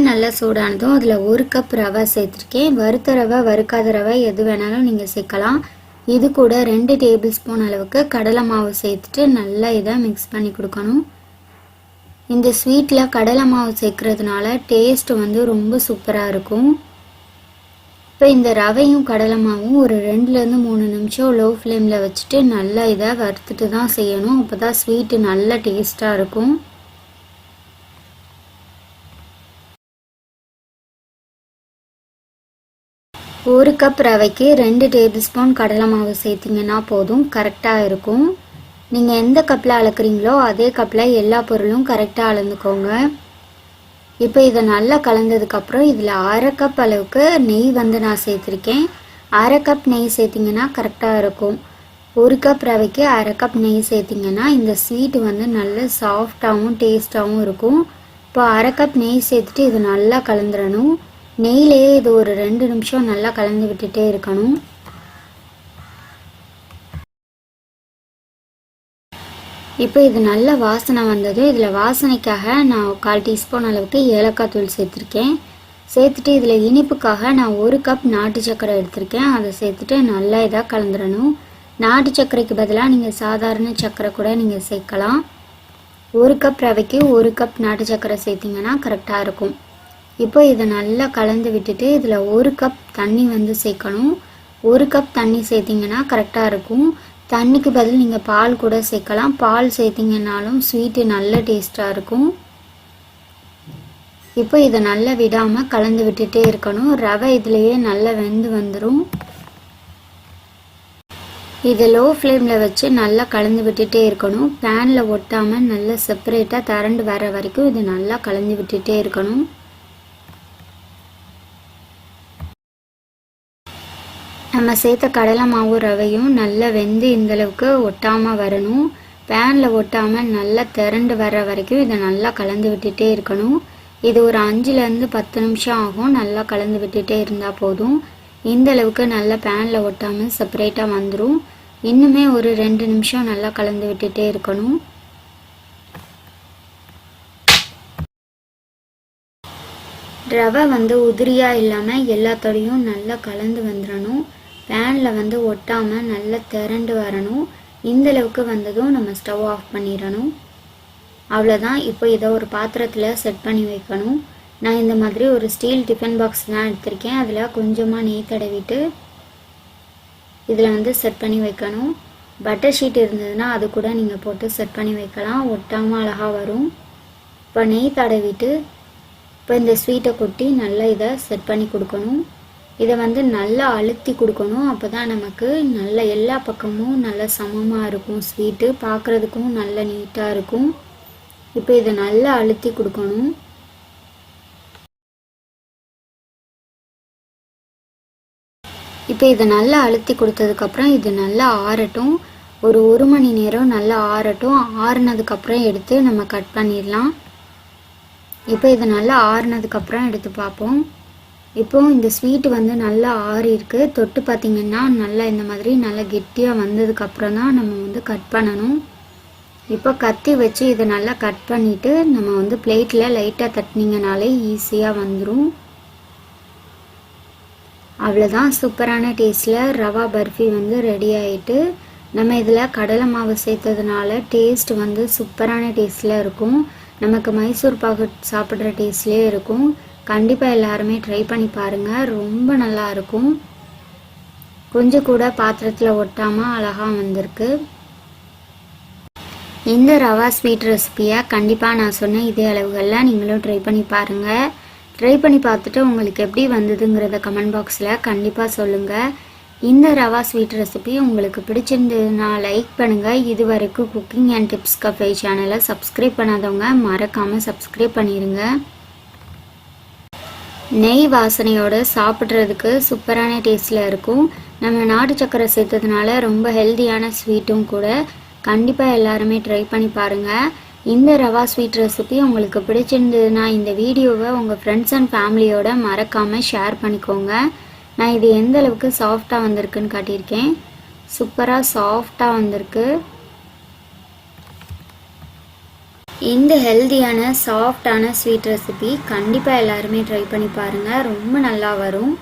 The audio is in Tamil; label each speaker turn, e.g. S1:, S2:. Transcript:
S1: பேன் நல்லா சூடானதும் அதில் ஒரு கப் ரவை சேர்த்துருக்கேன். வறுத்த ரவை வறுக்காத ரவை எது வேணாலும் நீங்கள் சேர்க்கலாம். இது கூட ரெண்டு டேபிள் ஸ்பூன் அளவுக்கு கடலை மாவு சேர்த்துட்டு நல்லா இதை மிக்ஸ் பண்ணி கொடுக்கணும். இந்த ஸ்வீட்டில் கடலை மாவு சேர்க்கறதுனால டேஸ்ட் வந்து ரொம்ப சூப்பராக இருக்கும். இப்போ இந்த ரவையும் கடலை மாவும் ஒரு ரெண்டுலேருந்து மூணு நிமிஷம் லோ ஃப்ளேமில் வச்சுட்டு நல்லா இதை வறுத்துட்டு தான் செய்யணும். அப்போ தான் ஸ்வீட்டு நல்ல டேஸ்ட்டாக இருக்கும். ஒரு கப் ரவைக்கு ரெண்டு டேபிள் ஸ்பூன் கடலை மாவு சேர்த்திங்கன்னா போதும் கரெக்டாக இருக்கும். நீங்கள் எந்த கப்பில் அளக்குறீங்களோ அதே கப்பில் எல்லா பொருளும் கரெக்டாக அளந்துக்கோங்க. இப்போ இதை நல்லா கலந்ததுக்கப்புறம் இதில் அரை கப் அளவுக்கு நெய் வந்து நான் சேர்த்துருக்கேன். அரை கப் நெய் சேர்த்திங்கன்னா கரெக்டாக இருக்கும். ஒரு கப் ரவைக்கு அரை கப் நெய் சேர்த்திங்கன்னா இந்த ஸ்வீட் வந்து நல்ல சாஃப்டாகவும் டேஸ்ட்டாகவும் இருக்கும். இப்போ அரை கப் நெய் சேர்த்துட்டு இது நல்லா கலந்துடணும் நெய்லேயே இது ஒரு ரெண்டு நிமிஷம் நல்லா கலந்து விட்டுட்டே இருக்கணும். இப்போ இது நல்ல வாசனை வந்தது. இதில் வாசனைக்காக நான் கால் டீஸ்பூன் அளவுக்கு ஏலக்காய் தூள் சேர்த்துருக்கேன். சேர்த்துட்டு இதில் இனிப்புக்காக நான் ஒரு கப் நாட்டு சர்க்கரை எடுத்திருக்கேன். அதை சேர்த்துட்டு நல்லா இதாக கலந்துடணும். நாட்டு சர்க்கரைக்கு பதிலாக நீங்கள் சாதாரண சர்க்கரை கூட நீங்கள் சேர்க்கலாம். ஒரு கப் ரவைக்கு ஒரு கப் நாட்டு சர்க்கரை சேர்த்திங்கன்னா கரெக்டாக இருக்கும். இப்போ இதை நல்லா கலந்து விட்டுட்டு இதில் ஒரு கப் தண்ணி வந்து சேர்க்கணும். ஒரு கப் தண்ணி சேர்த்திங்கன்னா கரெக்டாக இருக்கும். தண்ணிக்கு பதில் நீங்கள் பால் கூட சேர்க்கலாம். பால் சேர்த்திங்கனாலும் ஸ்வீட்டு நல்ல டேஸ்ட்டாக இருக்கும். இப்போ இதை நல்லா விடாமல் கலந்து விட்டுட்டே இருக்கணும். ரவை இதுலேயே நல்லா வெந்து வந்துடும் இதை லோ ஃப்ளேமில் வச்சு நல்லா கலந்து விட்டுட்டே இருக்கணும். பேனில் ஒட்டாமல் நல்லா செப்பரேட்டாக திரண்டு வர வரைக்கும் இது நல்லா கலந்து விட்டுட்டே இருக்கணும். நம்ம சேர்த்த கடலை மாவு ரவையும் நல்லா வெந்து இந்தளவுக்கு ஒட்டாமல் வரணும். பேனில் ஒட்டாமல் நல்லா திரண்டு வர்ற வரைக்கும் இதை நல்லா கலந்து விட்டுட்டே இருக்கணும். இது ஒரு அஞ்சுலேருந்து பத்து நிமிஷம் ஆகும். நல்லா கலந்து விட்டுட்டே இருந்தால் போதும். இந்த அளவுக்கு நல்லா பேனில் ஒட்டாமல் செப்பரேட்டாக வந்துடும் இன்னுமே ஒரு ரெண்டு நிமிஷம் நல்லா கலந்து விட்டுட்டே இருக்கணும். ரவை வந்து உதிரியாக இல்லாமல் எல்லாத்தோடையும் நல்லா கலந்து வந்துடணும் பேனில் வந்து ஒட்டாமல் நல்லா திரண்டு வரணும். இந்தளவுக்கு வந்ததும் நம்ம ஸ்டவ் ஆஃப் பண்ணிடணும். அவ்வளோதான் இப்போ இதை ஒரு பாத்திரத்தில் செட் பண்ணி வைக்கணும். நான் இந்த மாதிரி ஒரு ஸ்டீல் டிஃபன் பாக்ஸ் தான் எடுத்திருக்கேன். அதில் கொஞ்சமாக நெய் தடவிட்டு இதில் வந்து செட் பண்ணி வைக்கணும். பட்டர் ஷீட் இருந்ததுன்னா அது கூட நீங்கள் போட்டு செட் பண்ணி வைக்கலாம். ஒட்டாமல் அழகாக வரும். இப்போ நெய் தடவிட்டு இப்போ இந்த ஸ்வீட்டை கொட்டி நல்லா இதை செட் பண்ணி கொடுக்கணும். இதை வந்து நல்லா அழுத்தி கொடுக்கணும். அப்போ தான் நமக்கு நல்ல எல்லா பக்கமும் நல்ல சமமாக இருக்கும். ஸ்வீட்டு பார்க்குறதுக்கும் நல்ல நீட்டாக இருக்கும். இப்போ இதை நல்லா அழுத்தி கொடுக்கணும். இப்போ இதை நல்லா அழுத்தி கொடுத்ததுக்கப்புறம் இது நல்லா ஆறட்டும். ஒரு ஒரு மணி நேரம் நல்லா ஆறட்டும். ஆறுனதுக்கப்புறம் எடுத்து நம்ம கட் பண்ணிடலாம். இப்போ இது நல்லா ஆறுனதுக்கப்புறம் எடுத்து பார்ப்போம். இப்போ இந்த ஸ்வீட் வந்து நல்லா ஆறி இருக்கு தொட்டு பார்த்திங்கன்னா நல்லா இந்த மாதிரி நல்லா கெட்டியாக வந்ததுக்கப்புறம் தான் நம்ம வந்து கட் பண்ணணும். இப்போ கத்தி வச்சு இதை நல்லா கட் பண்ணிவிட்டு நம்ம வந்து பிளேட்டில் லைட்டாக தட்டினீங்கனாலே ஈஸியாக வந்துடும் அவ்வளோதான் சூப்பரான டேஸ்ட்டில் ரவா பர்ஃபி வந்து ரெடி ஆகிட்டு நம்ம இதில் கடலை மாவு சேர்த்ததுனால டேஸ்ட் வந்து சூப்பரான டேஸ்ட்டில் இருக்கும். நமக்கு மைசூர் பாகு சாப்பிட்ற டேஸ்ட்லேயே இருக்கும். கண்டிப்பாக எல்லாருமே ட்ரை பண்ணி பாருங்கள் ரொம்ப நல்லா இருக்கும். கொஞ்சம் கூட பாத்திரத்தில் ஒட்டாமல் அழகாக வந்திருக்கு. இந்த ரவா ஸ்வீட் ரெசிப்பியை கண்டிப்பாக நான் சொன்ன இதே அளவுகளில் நீங்களும் ட்ரை பண்ணி பாருங்கள் ட்ரை பண்ணி பார்த்துட்டு உங்களுக்கு எப்படி வந்ததுங்கிறத கமெண்ட் பாக்ஸில் கண்டிப்பாக சொல்லுங்கள் இந்த ரவா ஸ்வீட் ரெசிபி உங்களுக்கு பிடிச்சிருந்ததுன்னா லைக் பண்ணுங்கள் இது வரைக்கும் குக்கிங் அண்ட் டிப்ஸ் கஃபே சேனலை சப்ஸ்கிரைப் பண்ணாதவங்க மறக்காமல் சப்ஸ்கிரைப் பண்ணிடுங்க நெய் வாசனையோடு சாப்பிட்றதுக்கு சூப்பரான டேஸ்ட்டில் இருக்கும். நம்ம நாட்டு சக்கரை சேர்த்ததுனால ரொம்ப ஹெல்த்தியான ஸ்வீட்டும் கூட கண்டிப்பாக எல்லாருமே ட்ரை பண்ணி பாருங்கள் இந்த ரவா ஸ்வீட் ரெசிபி உங்களுக்கு பிடிச்சிருந்ததுன்னா இந்த வீடியோவை உங்கள் ஃப்ரெண்ட்ஸ் அண்ட் ஃபேமிலியோட மறக்காமல் ஷேர் பண்ணிக்கோங்க. நான் இது எந்த அளவுக்கு சாஃப்டாக வந்திருக்குன்னு காட்டியிருக்கேன். சூப்பராக சாஃப்டாக வந்திருக்கு. இந்த ஹெல்தியான சாஃப்டான ஸ்வீட் ரெசிபி கண்டிப்பாக எல்லாருமே ட்ரை பண்ணி பாருங்கள் ரொம்ப நல்லா வரும்.